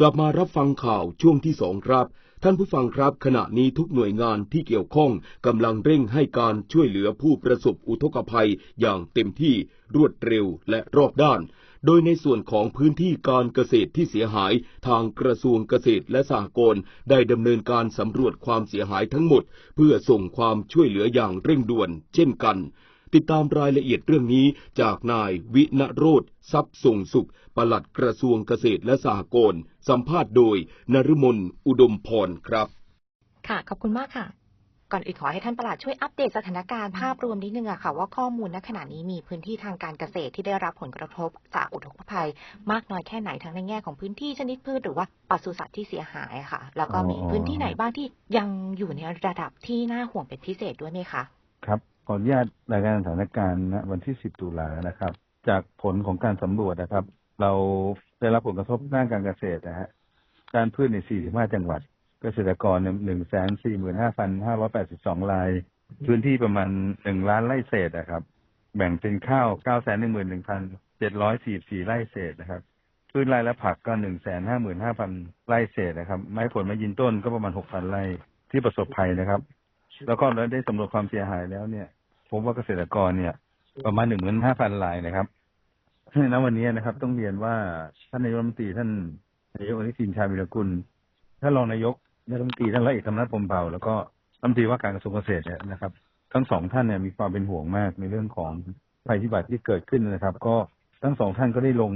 กลับมารับฟังข่าวช่วงที่สองครับ ท่านผู้ฟังครับ ขณะนี้ทุกหน่วยงานที่เกี่ยวข้องกำลังเร่งให้การช่วยเหลือผู้ประสบอุทกภัยอย่างเต็มที่รวดเร็วและรอบด้าน โดยในส่วนของพื้นที่การเกษตรที่เสียหาย ทางกระทรวงเกษตรและสหกรณ์ได้ดำเนินการสำรวจความเสียหายทั้งหมด เพื่อส่งความช่วยเหลืออย่างเร่งด่วน เช่นกัน ติดตามรายละเอียดเรื่องนี้จากนายวิณโรธทรัพย์ส่งสุข ปลัดกระทรวงเกษตรและสหกรณ์สัมภาษณ์โดยนฤมลอุดมพรครับ ค่ะ ขอบคุณมากค่ะ ก่อนอื่นขอให้ท่านประหลัดช่วยอัปเดตสถานการณ์ภาพรวมนิดนึงอะค่ะ ว่าข้อมูลณขณะนี้มีพื้นที่ทางการเกษตรที่ได้รับผลกระทบจากอุทกภัย มากน้อยแค่ไหนทั้งในแง่ของพื้นที่ชนิดพืชหรือว่าปศุสัตว์ที่เสียหายค่ะ แล้วก็มีพื้นที่ไหนบ้างที่ยังอยู่ในระดับที่น่าห่วงเป็นพิเศษด้วยไหมคะครับ ขออนุญาตรายงานสถานการณ์ณวันที่ 10 ตุลานะครับ จากผลของการสำรวจนะครับ เราได้รับผลกระทบด้านการเกษตรนะฮะการพืชใน 45 จังหวัด เกษตรกร 1 4 5 5 8 2 ราย พื้นที่ประมาณ 1 ล้านไร่เศษนะครับ แบ่งเป็นข้าว 9 1 1 7 4 4 ไร่เศษนะครับพืชไร่และผักก็ 1 5 5 0 0 0 ไร่เศษนะครับ ไม้ผลไม้ยืนต้นก็ประมาณ 6,000 ไร่ที่ประสบภัยนะครับ แล้วก็เราได้สำรวจความเสียหายแล้วเนี่ย พบว่าเกษตรกรเนี่ย ประมาณหนึ่งหมื่นห้าพันรายนะครับณวันนี้นะครับ ต้องเรียนว่าท่านนายกรัฐมนตรีท่านนายกอนุทินชาญวิรกุลท่านรองนายกรัฐมนตรีท่านร้อยเอกธรรมนัฐพรมเผ่าแล้วก็รัฐมนตรีว่าการกระทรวงเกษตรเนี่ยนะครับ ทั้งสองท่านเนี่ยมีความเป็นห่วงมากในเรื่องของภัยพิบัติที่เกิดขึ้นนะครับ ก็ทั้งสองท่านก็ได้ลง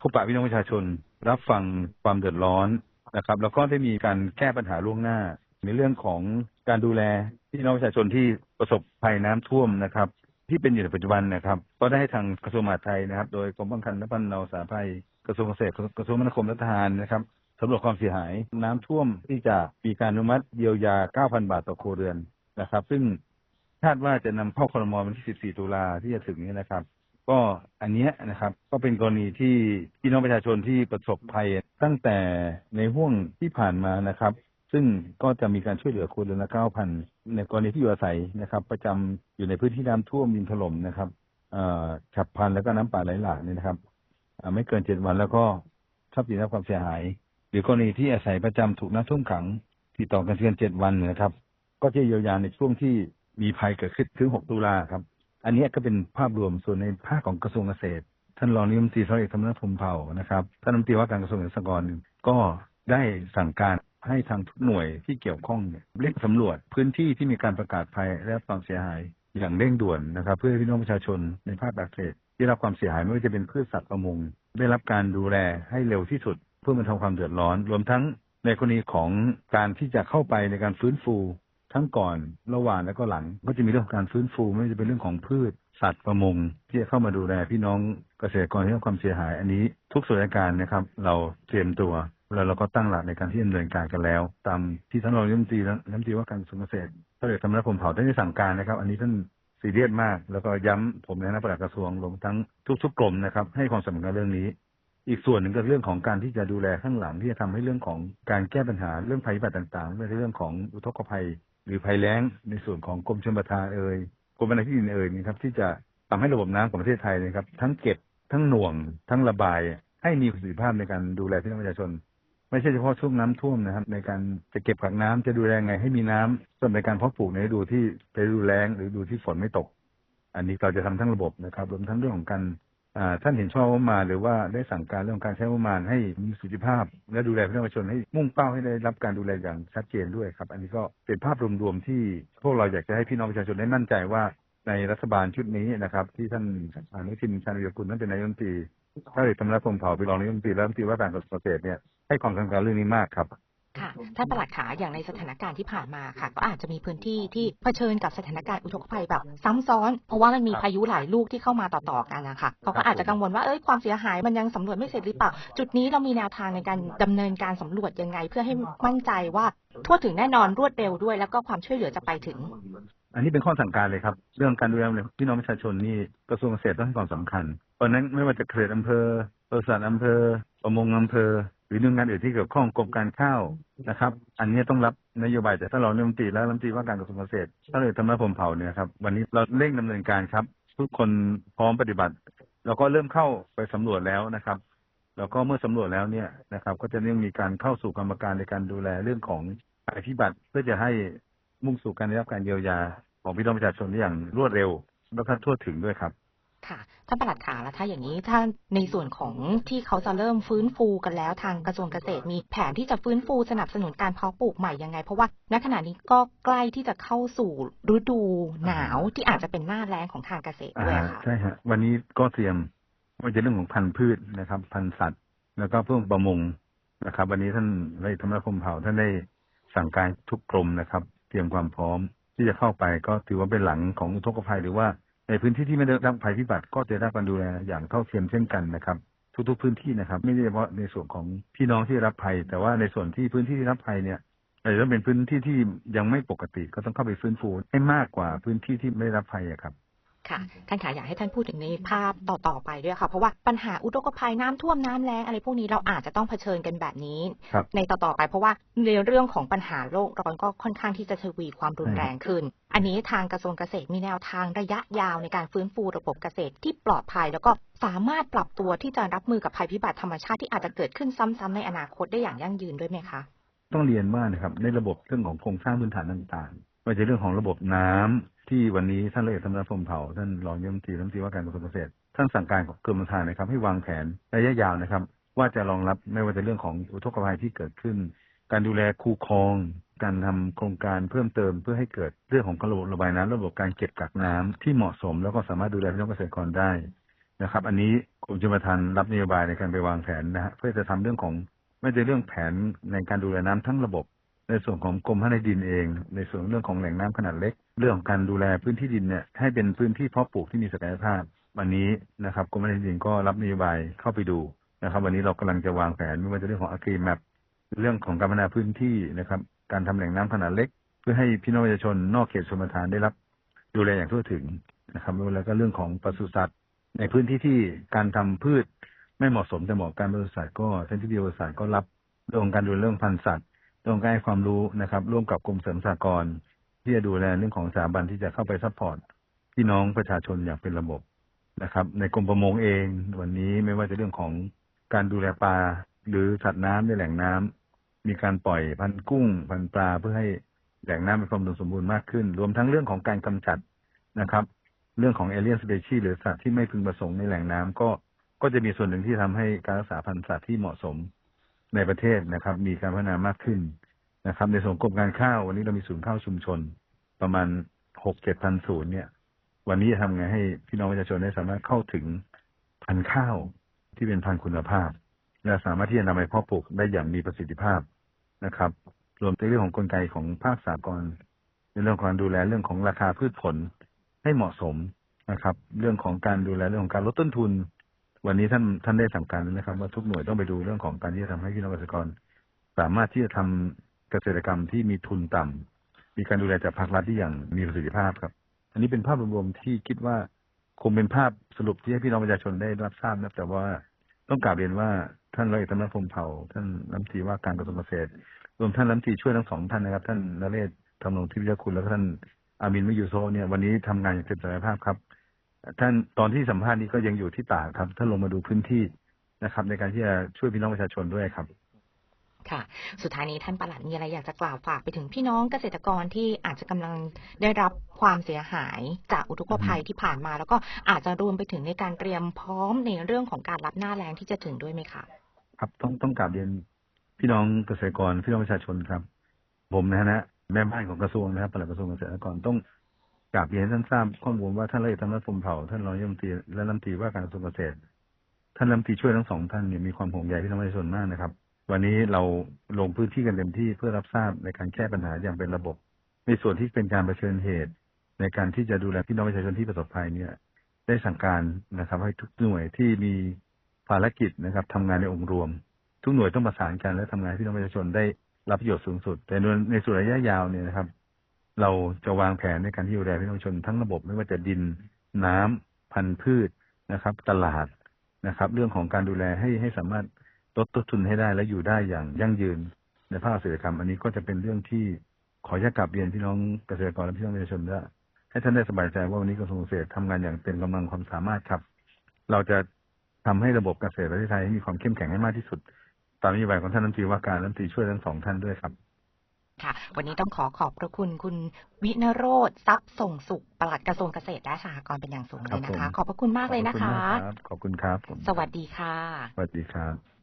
พบปะพี่น้องประชาชน รับฟังความเดือดร้อนนะครับ แล้วก็ได้มีการแก้ปัญหาล่วงหน้าในเรื่องของ การดูแลพี่น้องประชาชนที่ประสบภัยน้ำท่วมนะครับ ที่เป็นอยู่ในปัจจุบันนะครับ ก็ได้ให้ทางกระทรวงมหาดไทยนะครับ โดยกรมป้องกันและบรรเทาสาธารณภัยกระทรวงเกษตรกระทรวงมนาคมและทหารนะครับสำรวจความเสียหายน้ำท่วมที่จะมีการอนุมัติเยียวยา 9,000 บาทต่อครัวเรือนนะครับ ซึ่งคาดว่าจะนำเข้าครมวันที่ 14 ตุลาที่จะถึงนี้นะครับ ก็อันเนี้ยนะครับ ก็เป็นกรณีที่พี่น้องประชาชนที่ประสบภัยตั้งแต่ในห่วงที่ผ่านมานะครับ ซึ่งก็จะมีการช่วยเหลือครัวเรือนละ9,000ในกรณีที่อยู่อาศัยนะครับ ประจำอยู่ในพื้นที่น้ำท่วมดินถล่มนะครับฉับพลันแล้วก็น้ำป่าไหลหลากนี่นะครับไม่เกิน7วันแล้วก็ทรัพย์สินรับความเสียหาย หรือกรณีที่อาศัยประจำถูกน้ำท่วมขัง ติดต่อกันเกิน7วันเนี่ยนะครับ ก็จะเยียวยาในช่วงที่มีภัยเกิดขึ้นถึง6ตุลาครับ อันนี้ก็เป็นภาพรวมส่วนในภาคของกระทรวงเกษตร ท่านรองนายมนตรีร้อยเกธรรมนัฐพรมเผ่านะครับท่านรัฐมนตรีว่าการกระทรวงเกษตรกรก็ได้สั่งการ ให้ทางทุกหน่วยที่เกี่ยวข้องเนี่ยเร่งสำรวจพื้นที่ที่มีการประกาศภัยและรับความเสียหายอย่างเร่งด่วนนะครับ เพื่อพี่น้องประชาชนในภาคเกษตรที่รับความเสียหายไม่ว่าจะเป็นพืชสัตว์ประมงได้รับการดูแลให้เร็วที่สุด เพื่อบรรเทาความเดือดร้อน รวมทั้งในกรณีของการที่จะเข้าไปในการฟื้นฟูทั้งก่อนระหว่างและก็หลัง ก็จะมีเรื่องของการฟื้นฟูไม่ว่าจะเป็นเรื่องของพืช สัตว์ประมง ที่จะเข้ามาดูแลพี่น้องเกษตรกรที่ได้รับความเสียหาย อันนี้ทุกส่วนราชการนะครับ เราเตรียมตัว แล้วเราก็ตั้งหลักในการที่ดำเนินการกันแล้ว ตามที่ท่านรองรัฐมนตรีและรัฐมนตรีว่าการกระทรวงเกษตรท่านเอกธรรมนัฐพรมเผ่าได้สั่งการนะครับ อันนี้ท่านซีเรียสมาก แล้วก็ย้ำผมในฐานะปลัดกระทรวงรวมทั้งทุกๆกรมนะครับ ให้ความสำคัญกับเรื่องนี้ อีกส่วนหนึ่งก็เรื่องของการที่จะดูแลข้างหลังที่จะทำให้เรื่องของการแก้ปัญหาเรื่องภัยพิบัติต่างๆไม่ว่าจะเรื่องของอุทกภัย หรือภัยแล้ง ในส่วนของกรมชลประทานเอ่ยกรมพัฒนาที่ดินเอ่ยนะครับ ที่จะทำให้ระบบน้ำของประเทศไทยนะครับ ทั้งเก็บทั้งหน่วง ทั้งระบาย ให้มีประสิทธิภาพในการดูแลพี่น้องประชาชน ไม่ใช่เฉพาะช่วงน้ำท่วมนะครับ ในการจะเก็บกักน้ำจะดูแลไงให้มีน้ำสำหรับในการเพาะปลูกในฤดูที่เป็นฤดูแล้งหรือดูที่ฝนไม่ตก อันนี้เราจะทำทั้งระบบนะครับรวมทั้งเรื่องของการท่านเห็นชอบงบประมาหรือว่าได้สั่งการเรื่องการใช้ประมาณให้มีประสิทธิภาพ และดูแลพี่น้องประชาชนให้มุ่งเป้าให้ได้รับการดูแลอย่างชัดเจนด้วยครับ อันนี้ก็เป็นภาพรวมๆที่พวกเราอยากจะให้พี่น้องประชาชนได้มั่นใจว่า ในรัฐบาลชุดนี้นะครับ ที่ท่านอนุทินชาญวิรกุลท่านเป็นนายกรัฐมนตรีท่านเอกธรรมนัฐพรมเผ่าเป็นรองนายกรัฐมนตรีและรัฐมนตรีว่าการกระทรวงเกษตรเนี่ยให้ความสำคัญเรื่องนี้มากครับค่ะท่านประหลัดขาอย่างในสถานการณ์ที่ผ่านมาค่ะ ก็อาจจะมีพื้นที่ที่เผชิญกับสถานการณ์อุทกภัยแบบซ้ำซ้อน เพราะว่ามันมีพายุหลายลูกที่เข้ามาต่อๆกันนะคะเขาก็อาจจะกังวลว่าเอ้ยความเสียหายมันยังสำรวจไม่เสร็จหรือเปล่า จุดนี้เรามีแนวทางในการดำเนินการสำรวจยังไง เพื่อให้มั่นใจว่าทั่วถึงแน่นอนรวดเร็วด้วย แล้วก็ความช่วยเหลือจะไปถึง อันนี้เป็นข้อสั่งการเลยครับ เรื่องการดูแลพี่น้องประชาชนนี่กระทรวงเกษตรต้องให้ความสำคัญ เพราะนั้นไม่ว่าจะเขตอำเภอปศุสัตว์อำเภอประมงอำเภอ หรือหน่วยงานอื่นที่เกี่ยวข้องกรมการข้าวนะครับ อันนี้ต้องรับนโยบายจากท่านรองนายกรัฐมนตรีและรัฐมนตรีว่าการกระทรวงเกษตรท่านเลยทำนัฐพมเผาเนี่ยครับวันนี้เราเร่งดำเนินการครับ ทุกคนพร้อมปฏิบัติเราก็เริ่มเข้าไปสำรวจแล้วนะครับ แล้วก็เมื่อสำรวจแล้วเนี่ยนะครับ ก็จะต้องมีการเข้าสู่กรรมการในการดูแลเรื่องของภัยพิบัติเพื่อจะให้ มุ่งสู่การได้รับการเยียวยาของพี่น้องประชาชนได้อย่างรวดเร็วและก็ทั่วถึงด้วยครับค่ะท่านประหลัดขาแล้วถ้าอย่างนี้ถ้าในส่วนของที่เขาจะเริ่มฟื้นฟูกันแล้วทางกระทรวงเกษตรมีแผนที่จะฟื้นฟูสนับสนุนการเพาะปลูกใหม่ยังไง เพราะว่าณขณะนี้ก็ใกล้ที่จะเข้าสู่ฤดูหนาวที่อาจจะเป็นหน้าแล้งของทางเกษตรอ่าด้วยค่ะใช่ฮะวันนี้ก็เตรียมว่าจะเรื่องของพันธุ์พืชนะครับ พันธุ์สัตว์ แล้วก็เพื่อประมงนะครับ วันนี้ท่านได้ธรรมนัฐพรหมเผ่าท่านได้สั่งการทุกกรมนะครับเตรียมความพร้อมที่จะเข้าไปก็ถือว่าเป็นหลังของอุทกภัย หรือว่าในพื้นที่ที่ไม่ได้รับภัยพิบัติก็จะได้รับการดูแลอย่างเท่าเทียมเช่นกันนะครับ ทุกๆพื้นที่นะครับ ไม่ได้เฉพาะในส่วนของพี่น้องที่รับภัย แต่ว่าในส่วนที่พื้นที่ที่รับภัยเนี่ยอาจจะเป็นพื้นที่ที่ยังไม่ปกติก็ต้องเข้าไปฟื้นฟูให้มากกว่าพื้นที่ที่ไม่ได้รับภัยครับ ค่ะ ท่านขาอยากให้ท่านพูดถึงในภาพต่อๆไปด้วยค่ะ เพราะว่าปัญหาอุทกภัยน้ำท่วมน้ำแล้งอะไรพวกนี้เราอาจจะต้องเผชิญกันแบบนี้ครับในต่อๆไป เพราะว่าในเรื่องของปัญหาโลกร้อนก็ค่อนข้างที่จะทวีความรุนแรงขึ้น อันนี้ทางกระทรวงเกษตรมีแนวทางระยะยาวในการฟื้นฟูระบบเกษตรที่ปลอดภัย แล้วก็สามารถปรับตัวที่จะรับมือกับภัยพิบัติธรรมชาติที่อาจจะเกิดขึ้นซ้ำๆในอนาคตได้อย่างยั่งยืนด้วยไหมคะต้องเรียนว่านะครับในระบบเรื่องของโครงสร้างพื้นฐานต่างๆว่าจะเรื่องของระบบน้ำ ที่วันนี้ท่านเลขาธรรมนัฐพรมเผ่าท่านรองยมตรีรัฐมนตรีว่าการกระทรวงเกษตรท่านสั่งการของกรมธนานะครับ ให้วางแผนระยะยาวนะครับ ว่าจะรองรับไม่ว่าจะเรื่องของอุทกภัยที่เกิดขึ้น การดูแลคูคลอง การทำโครงการเพิ่มเติมเพื่อให้เกิดเรื่องของระบบระบายน้ำระบบการเก็บกักน้ำที่เหมาะสม แล้วก็สามารถดูแลพี่น้องเกษตรกรได้นะครับ อันนี้กรมชลประทานรับนโยบายในการไปวางแผนนะฮะเพื่อจะทำเรื่องของไม่ใช่เรื่องแผนในการดูแลน้ำทั้งระบบ ในส่วนของกรมพัฒนาดินเอง ในส่วนเรื่องของแหล่งน้ำขนาดเล็ก เรื่องของการดูแลพื้นที่ดินเนี่ยให้เป็นพื้นที่เพาะปลูกที่มีศักยภาพ วันนี้นะครับกรมพัฒนาดินก็รับนโยบายเข้าไปดูนะครับ วันนี้เรากำลังจะวางแผนไม่ว่าจะเรื่องของ agri map เรื่องของการพัฒนาพื้นที่นะครับ การทำแหล่งน้ำขนาดเล็ก เพื่อให้พี่น้องประชาชนนอกเขตชลประทานได้รับ ดูแลอย่างทั่วถึงนะครับแล้วก็เรื่องของปศุสัตว์ในพื้นที่ที่การทำพืช ไม่เหมาะสมจะเหมาะการปศุสัตว์ก็ท่านที่ดีปศุสัตว์ก็รับเรื่องการดูเรื่องพันธุ์สัตว์ เรื่องการให้ความรู้นะครับ ร่วมกับกรมเสริมสหกรที่จะดูแลเรื่องของสถาบันที่จะเข้าไปซัพพอร์ตพี่น้องประชาชนอย่างเป็นระบบนะครับ ในกรมประมงเองวันนี้ไม่ว่าจะเรื่องของการดูแลปลาหรือสัตว์น้ำในแหล่งน้ำมีการปล่อยพันกุ้ง พันปลาเพื่อให้แหล่งน้ำมีความสมบูรณ์มากขึ้น รวมทั้งเรื่องของการกำจัดนะครับ เรื่องของเอเลียนสเปชีหรือสัตว์ที่ไม่พึงประสงค์ในแหล่งน้ำก็ก็จะมีส่วนหนึ่งที่ทำให้การรักษาพันธุ์สัตว์ที่เหมาะสม ในประเทศนะครับ มีการพัฒนามากขึ้นนะครับ ในส่วนกรมการข้าววันนี้เรามีศูนย์ข้าวชุมชน ประมาณหกเจ็ดพันศูนย์เนี่ย วันนี้จะทำไงให้พี่น้องประชาชนได้สามารถเข้าถึงพันธุ์ข้าวที่เป็นพันธุ์คุณภาพ และสามารถที่จะนำไปเพาะปลูกได้อย่างมีประสิทธิภาพนะครับ รวมถึงเรื่องของกลไกของภาคสากลในเรื่องของการดูแลเรื่องของราคาพืชผลให้เหมาะสมนะครับ เรื่องของการดูแลเรื่องของการลดต้นทุน วันนี้ท่านท่านได้สั่งการนะครับว่าทุกหน่วยต้องไปดูเรื่องของการที่จะทำให้พี่น้องเกษตรกร สามารถที่จะทำเกษตรกรรมที่มีทุนต่ำมีการดูแลจากภาครัฐที่อย่างมีประสิทธิภาพครับ อันนี้เป็นภาพรวมๆที่คิดว่าคงเป็นภาพสรุปที่ให้พี่น้องประชาชนได้รับทราบนะแต่ว่าต้องกราบเรียนว่าท่านร้อยเอกธรรมนัฐพรหมเผ่า ท่านรัฐมนตรีว่าการกระทรวงเกษตร รวมท่านรัฐมนตรีช่วยทั้งสองท่านนะครับ ท่านนเรศทำรงทิพยคุณแล้วท่านอามินมิยูโซเนี่ยวันนี้ทำงานอย่างเต็มศักยภาพครับ ท่านตอนที่สัมภาษณ์นี้ก็ยังอยู่ที่ตากครับท่านลงมาดูพื้นที่นะครับ ในการที่จะช่วยพี่น้องประชาชนด้วยครับค่ะ สุดท้ายนี้ท่านประหลัดมีอะไรอยากจะกล่าวฝากไปถึงพี่น้องเกษตรกรที่อาจจะกำลังได้รับความเสียหายจากอุทกภัยที่ผ่านมา แล้วก็อาจจะรวมไปถึงในการเตรียมพร้อมในเรื่องของการรับหน้าแรงที่จะถึงด้วยไหมคะครับต้องต้องกราบเรียนพี่น้องเกษตรกรพี่น้องประชาชนครับ ผมนะฮะแม่บ้านของกระทรวงนะครับปลัดกระทรวงเกษตรกรต้อง กราบเรียนท่านทราบข้อมูลว่าท่านรัฐมนตรีธรรมนัฐพรมเผ่าท่านรองรัมตีและรัฐมนตรีว่าการกระทรวงเกษตร ท่านรัฐมนตรีช่วยทั้งสองท่านเนี่ยมีความห่วงใยพี่น้องประชาชนมากนะครับ วันนี้เราลงพื้นที่กันเต็มที่เพื่อรับทราบในการแก้ปัญหาอย่างเป็นระบบ ในส่วนที่เป็นการเผชิญเหตุ ในการที่จะดูแลพี่น้องประชาชนที่ประสบภัยเนี่ย ได้สั่งการนะครับ ให้ทุกหน่วยที่มีภารกิจนะครับทำงานในองค์รวม ทุกหน่วยต้องประสานกันและทำงานพี่น้องประชาชนได้รับประโยชน์สูงสุด แต่ในส่วนระยะยาวเนี่ยนะครับ เราจะวางแผนในการที่ดูแลพี่น้องชนทั้งระบบไม่ว่าจะดินน้ำพันธุ์พืชนะครับ ตลาดนะครับ เรื่องของการดูแลให้ให้สามารถลดต้นทุนให้ได้และอยู่ได้อย่างยั่งยืนในภาคเกษตรกรรม อันนี้ก็จะเป็นเรื่องที่ขออนุญาตกลับเรียนพี่น้องเกษตรกรและพี่น้องประชาชนว่าให้ท่านได้สบายใจว่าวันนี้กระทรวงเกษตรทำงานอย่างเต็มกำลังความสามารถครับ เราจะทำให้ระบบเกษตรประเทศไทยมีความเข้มแข็งให้มากที่สุด ตามนโยบายของท่านรัฐมนตรีว่าการรัฐมนตรีช่วยทั้งสองท่านด้วยครับ ค่ะ วันนี้ต้องขอขอบพระคุณคุณวินโรธทรัพย์ส่งสุขปลัดกระทรวงเกษตรและสหกรณ์เป็นอย่างสูงเลยนะครัคะบผมขอบพระคุณมากเลยนะขอบณคะมากรับขอบคุณครับผมสวัสดีค่ะ สวัสดีครับ